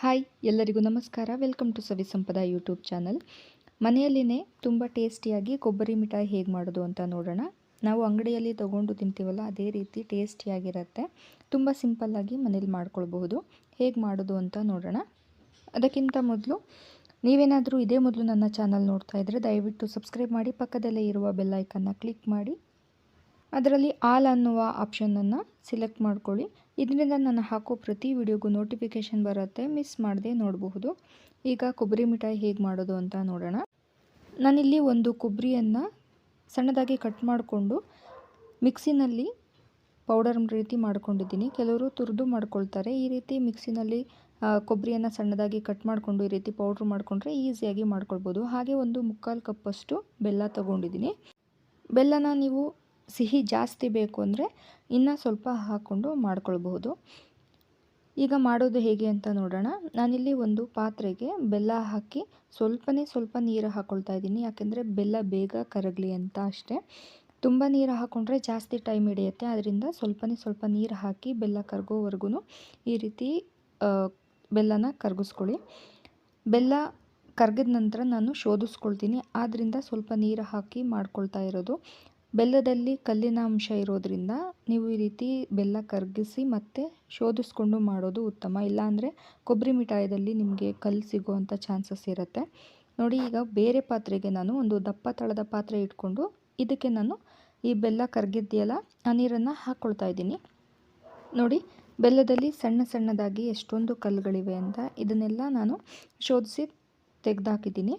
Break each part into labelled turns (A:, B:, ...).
A: Hi, ಎಲ್ಲರಿಗೂ ನಮಸ್ಕಾರ. Welcome to Savi Sampada YouTube channel. ಮನೆಯಲ್ಲಿನೇ ತುಂಬ ಟೇಸ್ಟಿಯಾಗಿ ಕೊಬ್ಬರಿ ಮಿಠಾಯಿ ಹೇಗೆ ಮಾಡೋದು ಅಂತ ನೋಡೋಣ. ನಾವು ಅಂಗಡಿಯಲ್ಲಿ ತೊಗೊಂಡು ತಿಂತೀವಲ್ಲ, ಅದೇ ರೀತಿ ಟೇಸ್ಟಿಯಾಗಿರುತ್ತೆ. ತುಂಬ ಸಿಂಪಲ್ಲಾಗಿ ಮನೇಲಿ ಮಾಡ್ಕೊಳ್ಬಹುದು. ಹೇಗೆ ಮಾಡೋದು ಅಂತ ನೋಡೋಣ. ಅದಕ್ಕಿಂತ ಮೊದಲು ನೀವೇನಾದರೂ ಇದೇ ಮೊದಲು ನನ್ನ ಚಾನಲ್ ನೋಡ್ತಾ ಇದ್ದರೆ ದಯವಿಟ್ಟು ಸಬ್ಸ್ಕ್ರೈಬ್ ಮಾಡಿ, ಪಕ್ಕದಲ್ಲೇ ಇರುವ ಬೆಲ್ಲೈಕನ್ನು ಕ್ಲಿಕ್ ಮಾಡಿ. ಅದರಲ್ಲಿ ಆಲ್ ಅನ್ನುವ ಆಪ್ಷನನ್ನು ಸಿಲೆಕ್ಟ್ ಮಾಡ್ಕೊಳ್ಳಿ. ಇದರಿಂದ ನಾನು ಹಾಕೋ ಪ್ರತಿ ವಿಡಿಯೋಗೂ ನೋಟಿಫಿಕೇಷನ್ ಬರುತ್ತೆ ಮಿಸ್ ಮಾಡದೆ ನೋಡಬಹುದು. ಈಗ ಕೊಬ್ಬರಿ ಮಿಠಾಯಿ ಹೇಗೆ ಮಾಡೋದು ಅಂತ ನೋಡೋಣ. ನಾನಿಲ್ಲಿ ಒಂದು ಕೊಬ್ಬರಿಯನ್ನು ಸಣ್ಣದಾಗಿ ಕಟ್ ಮಾಡಿಕೊಂಡು ಮಿಕ್ಸಿನಲ್ಲಿ ಪೌಡರ್ ರೀತಿ ಮಾಡ್ಕೊಂಡಿದ್ದೀನಿ. ಕೆಲವರು ತುರಿದು ಮಾಡ್ಕೊಳ್ತಾರೆ. ಈ ರೀತಿ ಮಿಕ್ಸಿನಲ್ಲಿ ಕೊಬ್ಬರಿಯನ್ನು ಸಣ್ಣದಾಗಿ ಕಟ್ ಮಾಡಿಕೊಂಡು ಈ ರೀತಿ ಪೌಡ್ರ್ ಮಾಡಿಕೊಂಡ್ರೆ ಈಸಿಯಾಗಿ ಮಾಡ್ಕೊಳ್ಬೋದು ಹಾಗೆ ಒಂದು ಮುಕ್ಕಾಲು ಕಪ್ಪಷ್ಟು ಬೆಲ್ಲ ತೊಗೊಂಡಿದ್ದೀನಿ. ಬೆಲ್ಲನ ನೀವು ಸಿಹಿ ಜಾಸ್ತಿ ಬೇಕು ಅಂದರೆ ಇನ್ನೂ ಸ್ವಲ್ಪ ಹಾಕ್ಕೊಂಡು ಮಾಡ್ಕೊಳ್ಬಹುದು. ಈಗ ಮಾಡೋದು ಹೇಗೆ ಅಂತ ನೋಡೋಣ. ನಾನಿಲ್ಲಿ ಒಂದು ಪಾತ್ರೆಗೆ ಬೆಲ್ಲ ಹಾಕಿ ಸ್ವಲ್ಪನೇ ಸ್ವಲ್ಪ ನೀರು ಹಾಕ್ಕೊಳ್ತಾ ಇದ್ದೀನಿ. ಯಾಕೆಂದರೆ ಬೆಲ್ಲ ಬೇಗ ಕರಗಲಿ ಅಂತ ಅಷ್ಟೇ. ತುಂಬ ನೀರು ಹಾಕ್ಕೊಂಡ್ರೆ ಜಾಸ್ತಿ ಟೈಮ್ ಹಿಡಿಯುತ್ತೆ. ಅದರಿಂದ ಸ್ವಲ್ಪನೇ ಸ್ವಲ್ಪ ನೀರು ಹಾಕಿ ಬೆಲ್ಲ ಕರಗೋವರೆಗೂ ಈ ರೀತಿ ಬೆಲ್ಲನ ಕರಗಿಸ್ಕೊಳ್ಳಿ. ಬೆಲ್ಲ ಕರಗಿದ ನಂತರ ನಾನು ಶೋಧಿಸ್ಕೊಳ್ತೀನಿ. ಆದ್ದರಿಂದ ಸ್ವಲ್ಪ ನೀರು ಹಾಕಿ ಮಾಡ್ಕೊಳ್ತಾ ಇರೋದು. ಬೆಲ್ಲದಲ್ಲಿ ಕಲ್ಲಿನ ಅಂಶ ಇರೋದರಿಂದ ನೀವು ಈ ರೀತಿ ಬೆಲ್ಲ ಕರಗಿಸಿ ಮತ್ತು ಶೋಧಿಸ್ಕೊಂಡು ಮಾಡೋದು ಉತ್ತಮ. ಇಲ್ಲಾಂದರೆ ಕೊಬ್ಬರಿ ಮಿಠಾಯಿದಲ್ಲಿ ನಿಮಗೆ ಕಲ್ಲು ಸಿಗುವಂಥ ಚಾನ್ಸಸ್ ಇರುತ್ತೆ. ನೋಡಿ, ಈಗ ಬೇರೆ ಪಾತ್ರೆಗೆ ನಾನು ಒಂದು ದಪ್ಪ ತಳದ ಪಾತ್ರೆ ಇಟ್ಕೊಂಡು ಇದಕ್ಕೆ ನಾನು ಈ ಬೆಲ್ಲ ಕರಗಿದೆಯಲ್ಲ ಆ ನೀರನ್ನು ಹಾಕ್ಕೊಳ್ತಾ ಇದ್ದೀನಿ. ನೋಡಿ, ಬೆಲ್ಲದಲ್ಲಿ ಸಣ್ಣ ಸಣ್ಣದಾಗಿ ಎಷ್ಟೊಂದು ಕಲ್ಲುಗಳಿವೆ ಅಂತ ಇದನ್ನೆಲ್ಲ ನಾನು ಶೋಧಿಸಿ ತೆಗೆದಾಕಿದ್ದೀನಿ.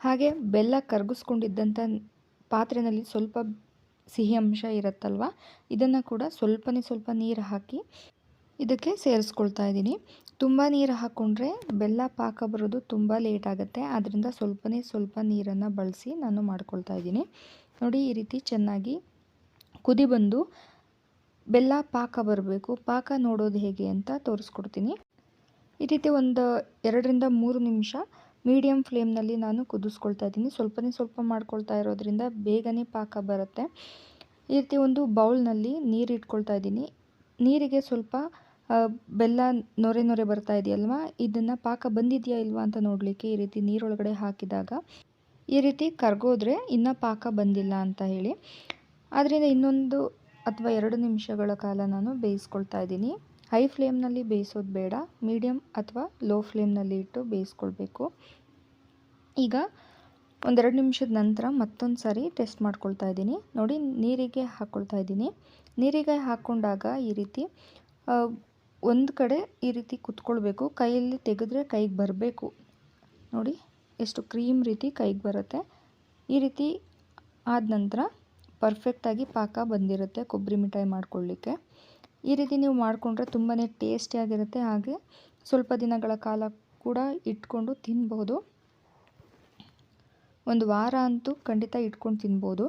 A: ಹಾಗೆ ಬೆಲ್ಲ ಕರಗಿಸ್ಕೊಂಡಿದ್ದಂಥ ಪಾತ್ರೆಯಲ್ಲಿ ಸ್ವಲ್ಪ ಸಿಹಿ ಅಂಶ ಇರುತ್ತಲ್ವ? ಇದನ್ನು ಕೂಡ ಸ್ವಲ್ಪನೇ ಸ್ವಲ್ಪ ನೀರು ಹಾಕಿ ಇದಕ್ಕೆ ಸೇರಿಸ್ಕೊಳ್ತಾ ಇದ್ದೀನಿ. ತುಂಬ ನೀರು ಹಾಕ್ಕೊಂಡ್ರೆ ಬೆಲ್ಲ ಪಾಕ ಬರೋದು ತುಂಬ ಲೇಟ್ ಆಗುತ್ತೆ. ಆದ್ದರಿಂದ ಸ್ವಲ್ಪನೇ ಸ್ವಲ್ಪ ನೀರನ್ನು ಬಳಸಿ ನಾನು ಮಾಡ್ಕೊಳ್ತಾ ಇದ್ದೀನಿ. ನೋಡಿ, ಈ ರೀತಿ ಚೆನ್ನಾಗಿ ಕುದಿ ಬಂದು ಬೆಲ್ಲ ಪಾಕ ಬರಬೇಕು. ಪಾಕ ನೋಡೋದು ಹೇಗೆ ಅಂತ ತೋರಿಸ್ಕೊಡ್ತೀನಿ. ಈ ರೀತಿ ಒಂದು ಎರಡರಿಂದ ಮೂರು ನಿಮಿಷ ಮೀಡಿಯಮ್ ಫ್ಲೇಮ್ನಲ್ಲಿ ನಾನು ಕುದಿಸ್ಕೊಳ್ತಾ ಇದ್ದೀನಿ. ಸ್ವಲ್ಪನೇ ಸ್ವಲ್ಪ ಮಾಡ್ಕೊಳ್ತಾ ಇರೋದ್ರಿಂದ ಬೇಗನೆ ಪಾಕ ಬರುತ್ತೆ. ಈ ರೀತಿ ಒಂದು ಬೌಲ್ನಲ್ಲಿ ನೀರು ಇಟ್ಕೊಳ್ತಾ ಇದ್ದೀನಿ. ನೀರಿಗೆ ಸ್ವಲ್ಪ ಬೆಲ್ಲ ನೊರೆ ನೊರೆ ಬರ್ತಾ ಇದೆಯಲ್ವಾ? ಇದನ್ನು ಪಾಕ ಬಂದಿದೆಯಾ ಇಲ್ವಾ ಅಂತ ನೋಡಲಿಕ್ಕೆ ಈ ರೀತಿ ನೀರೊಳಗಡೆ ಹಾಕಿದಾಗ. ಈ ರೀತಿ ಕರ್ಗೋದ್ರೆ ಇನ್ನೂ ಪಾಕ ಬಂದಿಲ್ಲ ಅಂತ ಹೇಳಿ. ಆದ್ದರಿಂದ ಇನ್ನೊಂದು ಅಥವಾ ಎರಡು ನಿಮಿಷಗಳ ಕಾಲ ನಾನು ಬೇಯಿಸ್ಕೊಳ್ತಾ ಇದ್ದೀನಿ. ಹೈ ಫ್ಲೇಮ್ನಲ್ಲಿ ಬೇಯಿಸೋದು ಬೇಡ ಮೀಡಿಯಮ್ ಅಥವಾ ಲೋ ಫ್ಲೇಮ್ನಲ್ಲಿ ಇಟ್ಟು ಬೇಯಿಸ್ಕೊಳ್ಬೇಕು. ಈಗ ಒಂದೆರಡು ನಿಮಿಷದ ನಂತರ ಮತ್ತೊಂದು ಸಾರಿ ಟೆಸ್ಟ್ ಮಾಡ್ಕೊಳ್ತಾ ಇದ್ದೀನಿ. ನೋಡಿ, ನೀರಿಗೆ ಹಾಕ್ಕೊಳ್ತಾ ಇದ್ದೀನಿ. ನೀರಿಗೆ ಹಾಕ್ಕೊಂಡಾಗ ಈ ರೀತಿ ಒಂದು ಕಡೆ ಈ ರೀತಿ ಕುತ್ಕೊಳ್ಬೇಕು. ಕೈಯಲ್ಲಿ ತೆಗೆದ್ರೆ ಕೈಗೆ ಬರಬೇಕು. ನೋಡಿ, ಎಷ್ಟು ಕ್ರೀಮ್ ರೀತಿ ಕೈಗೆ ಬರುತ್ತೆ. ಈ ರೀತಿ ಆದ ನಂತರ ಪರ್ಫೆಕ್ಟಾಗಿ ಪಾಕ ಬಂದಿರುತ್ತೆ ಕೊಬ್ಬರಿ ಮಿಠಾಯಿ ಮಾಡ್ಕೊಳ್ಳಿಕ್ಕೆ ಈ ರೀತಿ ನೀವು ಮಾಡಿಕೊಂಡ್ರೆ ತುಂಬಾ ಟೇಸ್ಟಿಯಾಗಿರುತ್ತೆ ಹಾಗೆ ಸ್ವಲ್ಪ ದಿನಗಳ ಕಾಲ ಕೂಡ ಇಟ್ಕೊಂಡು ತಿನ್ಬೋದು. ಒಂದು ವಾರ ಅಂತೂ ಖಂಡಿತ ಇಟ್ಕೊಂಡು ತಿನ್ಬೋದು.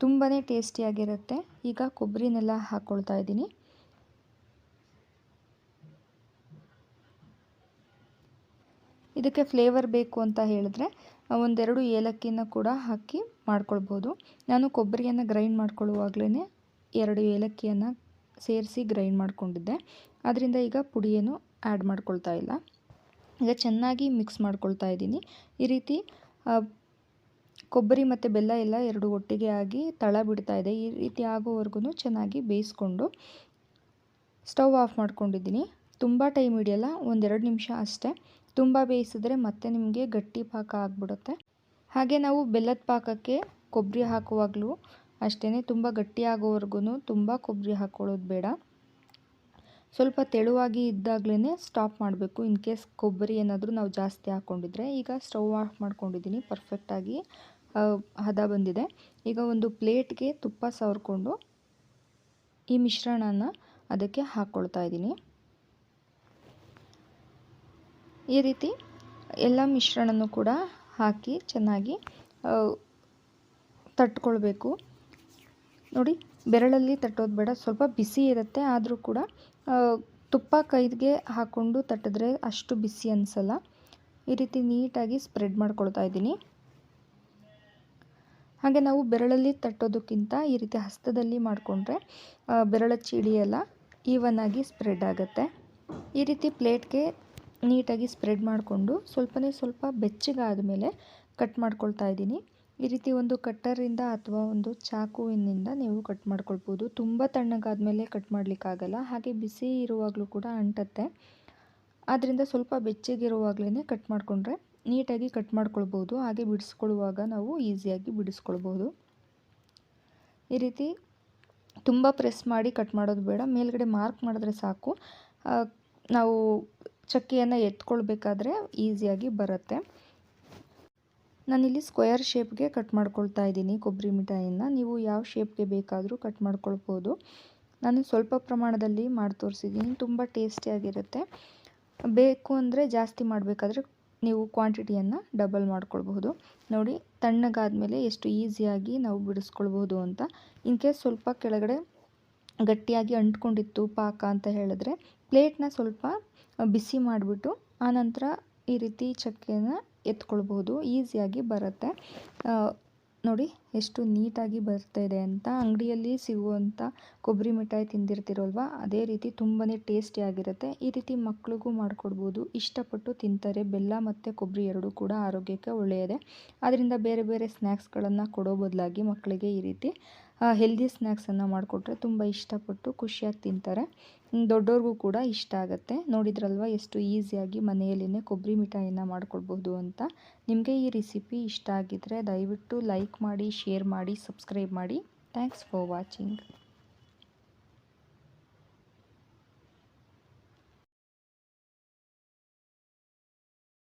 A: ತುಂಬಾ ಟೇಸ್ಟಿಯಾಗಿರುತ್ತೆ ಈಗ ಕೊಬ್ಬರಿನೆಲ್ಲ ಹಾಕ್ಕೊಳ್ತಾ ಇದ್ದೀನಿ. ಇದಕ್ಕೆ ಫ್ಲೇವರ್ ಬೇಕು ಅಂತ ಹೇಳಿದ್ರೆ ಒಂದೆರಡು ಏಲಕ್ಕಿನ ಕೂಡ ಹಾಕಿ ಮಾಡ್ಕೊಳ್ಬೋದು. ನಾನು ಕೊಬ್ಬರಿಯನ್ನು ಗ್ರೈಂಡ್ ಮಾಡ್ಕೊಳ್ಳುವಾಗಲೇ ಎರಡು ಏಲಕ್ಕಿಯನ್ನು ಸೇರಿಸಿ ಗ್ರೈಂಡ್ ಮಾಡ್ಕೊಂಡಿದ್ದೆ. ಅದರಿಂದ ಈಗ ಪುಡಿಯನ್ನು ಆ್ಯಡ್ ಮಾಡ್ಕೊಳ್ತಾ ಇಲ್ಲ. ಈಗ ಚೆನ್ನಾಗಿ ಮಿಕ್ಸ್ ಮಾಡ್ಕೊಳ್ತಾ ಇದ್ದೀನಿ. ಈ ರೀತಿ ಕೊಬ್ಬರಿ ಮತ್ತು ಬೆಲ್ಲ ಎಲ್ಲ ಎರಡು ಒಟ್ಟಿಗೆ ಆಗಿ ತಳ ಬಿಡ್ತಾ ಇದೆ. ಈ ರೀತಿ ಆಗೋವರೆಗೂ ಚೆನ್ನಾಗಿ ಬೇಯಿಸ್ಕೊಂಡು ಸ್ಟವ್ ಆಫ್ ಮಾಡ್ಕೊಂಡಿದ್ದೀನಿ. ತುಂಬ ಟೈಮ್ ಹಿಡಿಯಲ್ಲ, ಒಂದೆರಡು ನಿಮಿಷ ಅಷ್ಟೇ. ತುಂಬ ಬೇಯಿಸಿದ್ರೆ ಮತ್ತೆ ನಿಮಗೆ ಗಟ್ಟಿ ಪಾಕ ಆಗಿಬಿಡುತ್ತೆ. ಹಾಗೆ ನಾವು ಬೆಲ್ಲದ ಪಾಕಕ್ಕೆ ಕೊಬ್ಬರಿ ಹಾಕುವಾಗಲೂ ಅಷ್ಟೇ ತುಂಬ ಗಟ್ಟಿಯಾಗೋವರೆಗೂ ತುಂಬ ಕೊಬ್ಬರಿ ಹಾಕ್ಕೊಳ್ಳೋದು ಬೇಡ. ಸ್ವಲ್ಪ ತೆಳುವಾಗಿ ಇದ್ದಾಗಲೇ ಸ್ಟಾಪ್ ಮಾಡಬೇಕು. ಇನ್ ಕೇಸ್ ಕೊಬ್ಬರಿ ಏನಾದರೂ ನಾವು ಜಾಸ್ತಿ ಹಾಕ್ಕೊಂಡಿದ್ರೆ ಈಗ ಸ್ಟವ್ ಆಫ್ ಮಾಡ್ಕೊಂಡಿದ್ದೀನಿ ಪರ್ಫೆಕ್ಟಾಗಿ ಹದ ಬಂದಿದೆ. ಈಗ ಒಂದು ಪ್ಲೇಟ್ಗೆ ತುಪ್ಪ ಸವರ್ಕೊಂಡು ಈ ಮಿಶ್ರಣನ ಅದಕ್ಕೆ ಹಾಕ್ಕೊಳ್ತಾ ಇದ್ದೀನಿ ಈ ರೀತಿ ಎಲ್ಲ ಮಿಶ್ರಣನೂ ಕೂಡ ಹಾಕಿ ಚೆನ್ನಾಗಿ ತಟ್ಕೊಳ್ಬೇಕು. ನೋಡಿ, ಬೆರಳಲ್ಲಿ ತಟ್ಟೋದು ಬೇಡ. ಸ್ವಲ್ಪ ಬಿಸಿ ಇರುತ್ತೆ, ಆದರೂ ಕೂಡ ತುಪ್ಪ ಕೈಗೆ ಹಾಕ್ಕೊಂಡು ತಟ್ಟಿದ್ರೆ ಅಷ್ಟು ಬಿಸಿ ಅನಿಸಲ್ಲ. ಈ ರೀತಿ ನೀಟಾಗಿ ಸ್ಪ್ರೆಡ್ ಮಾಡ್ಕೊಳ್ತಾ ಇದ್ದೀನಿ. ಹಾಗೆ ನಾವು ಬೆರಳಲ್ಲಿ ತಟ್ಟೋದಕ್ಕಿಂತ ಈ ರೀತಿ ಹಸ್ತದಲ್ಲಿ ಮಾಡಿಕೊಂಡ್ರೆ ಬೆರಳ ಚೀಡಿಯೆಲ್ಲ ಈವನ್ ಆಗಿ ಸ್ಪ್ರೆಡ್ ಆಗುತ್ತೆ. ಈ ರೀತಿ ಪ್ಲೇಟ್ಗೆ ನೀಟಾಗಿ ಸ್ಪ್ರೆಡ್ ಮಾಡಿಕೊಂಡು, ಸ್ವಲ್ಪನೇ ಸ್ವಲ್ಪ ಬೆಚ್ಚಗಾದ ಮೇಲೆ ಕಟ್ ಮಾಡ್ಕೊಳ್ತಾ ಇದ್ದೀನಿ. ಈ ರೀತಿ ಒಂದು ಕಟ್ಟರಿಂದ ಅಥವಾ ಒಂದು ಚಾಕುವಿನಿಂದ ನೀವು ಕಟ್ ಮಾಡ್ಕೊಳ್ಬೋದು. ತುಂಬ ತಣ್ಣಗಾದ ಮೇಲೆ ಕಟ್ ಮಾಡಲಿಕ್ಕಾಗಲ್ಲ. ಹಾಗೆ ಬಿಸಿ ಇರುವಾಗಲೂ ಕೂಡ ಅಂಟತ್ತೆ. ಆದ್ದರಿಂದ ಸ್ವಲ್ಪ ಬೆಚ್ಚಗಿರುವಾಗಲೇ ಕಟ್ ಮಾಡಿಕೊಂಡ್ರೆ ನೀಟಾಗಿ ಕಟ್ ಮಾಡ್ಕೊಳ್ಬೋದು. ಹಾಗೆ ಬಿಡಿಸ್ಕೊಳ್ಳುವಾಗ ನಾವು ಈಸಿಯಾಗಿ ಬಿಡಿಸ್ಕೊಳ್ಬೋದು. ಈ ರೀತಿ ತುಂಬ ಪ್ರೆಸ್ ಮಾಡಿ ಕಟ್ ಮಾಡೋದು ಬೇಡ. ಮೇಲ್ಗಡೆ ಮಾರ್ಕ್ ಮಾಡಿದ್ರೆ ಸಾಕು. ನಾವು ಚಕ್ಕೆಯನ್ನು ಎತ್ಕೊಳ್ಬೇಕಾದ್ರೆ ಈಸಿಯಾಗಿ ಬರುತ್ತೆ. ನಾನಿಲ್ಲಿ ಸ್ಕ್ವೇರ್ ಶೇಪ್ಗೆ ಕಟ್ ಮಾಡ್ಕೊಳ್ತಾ ಇದ್ದೀನಿ ಕೊಬ್ಬರಿ ಮಿಠಾಯಿಯನ್ನು. ನೀವು ಯಾವ ಶೇಪ್ಗೆ ಬೇಕಾದರೂ ಕಟ್ ಮಾಡ್ಕೊಳ್ಬೋದು. ನಾನು ಸ್ವಲ್ಪ ಪ್ರಮಾಣದಲ್ಲಿ ಮಾಡಿ ತೋರಿಸಿದ್ದೀನಿ. ತುಂಬ ಟೇಸ್ಟಿಯಾಗಿರುತ್ತೆ ಬೇಕು ಅಂದರೆ ಜಾಸ್ತಿ ಮಾಡಬೇಕಾದ್ರೆ ನೀವು ಕ್ವಾಂಟಿಟಿಯನ್ನು ಡಬಲ್ ಮಾಡ್ಕೊಳ್ಬಹುದು. ನೋಡಿ, ತಣ್ಣಗಾದಮೇಲೆ ಎಷ್ಟು ಈಸಿಯಾಗಿ ನಾವು ಬಿಡಿಸ್ಕೊಳ್ಬಹುದು ಅಂತ. ಇನ್ ಕೇಸ್ ಸ್ವಲ್ಪ ಕೆಳಗಡೆ ಗಟ್ಟಿಯಾಗಿ ಅಂಟ್ಕೊಂಡಿತ್ತು ಪಾಕ ಅಂತ ಹೇಳಿದ್ರೆ, ಪ್ಲೇಟ್ನ ಸ್ವಲ್ಪ ಬಿಸಿ ಮಾಡಿಬಿಟ್ಟು, ಆನಂತರ ಈ ರೀತಿ ಚಕ್ಕೆನ ಎತ್ಕೊಳ್ಬೋದು ಈಸಿಯಾಗಿ ಬರುತ್ತೆ. ನೋಡಿ ಎಷ್ಟು ನೀಟಾಗಿ ಬರ್ತಾ ಇದೆ ಅಂತ. ಅಂಗಡಿಯಲ್ಲಿ ಸಿಗುವಂಥ ಕೊಬ್ಬರಿ ಮಿಠಾಯಿ ತಿಂದಿರ್ತಿರೋಲ್ವ, ಅದೇ ರೀತಿ ತುಂಬಾ ಟೇಸ್ಟಿಯಾಗಿರುತ್ತೆ ಈ ರೀತಿ ಮಕ್ಕಳಿಗೂ ಮಾಡಿಕೊಡ್ಬೋದು. ಇಷ್ಟಪಟ್ಟು ತಿಂತಾರೆ. ಬೆಲ್ಲ ಮತ್ತು ಕೊಬ್ಬರಿ ಎರಡೂ ಕೂಡ ಆರೋಗ್ಯಕ್ಕೆ ಒಳ್ಳೆಯದೇ. ಅದರಿಂದ ಬೇರೆ ಬೇರೆ ಸ್ನ್ಯಾಕ್ಸ್ಗಳನ್ನು ಕೊಡೋ ಬದಲಾಗಿ ಮಕ್ಕಳಿಗೆ ಈ ರೀತಿ ಹೆಲ್ದಿ ಸ್ನ್ಯಾಕ್ಸನ್ನು ಮಾಡಿಕೊಟ್ರೆ ತುಂಬ ಇಷ್ಟಪಟ್ಟು ಖುಷಿಯಾಗಿ ತಿಂತಾರೆ. ದೊಡ್ಡವ್ರಿಗೂ ಕೂಡ ಇಷ್ಟ ಆಗುತ್ತೆ. ನೋಡಿದ್ರಲ್ವ, ಎಷ್ಟು ಈಸಿಯಾಗಿ ಮನೆಯಲ್ಲಿನೇ ಕೊಬ್ಬರಿ ಮಿಠಾಯಿನ ಮಾಡಿಕೊಡ್ಬೋದು ಅಂತ. ನಿಮಗೆ ಈ ರೆಸಿಪಿ ಇಷ್ಟ ಆಗಿದ್ದರೆ ದಯವಿಟ್ಟು ಲೈಕ್ ಮಾಡಿ ಶೇರ್ ಮಾಡಿ ಸಬ್ಸ್ಕ್ರೈಬ್ ಮಾಡಿ. Thanks for watching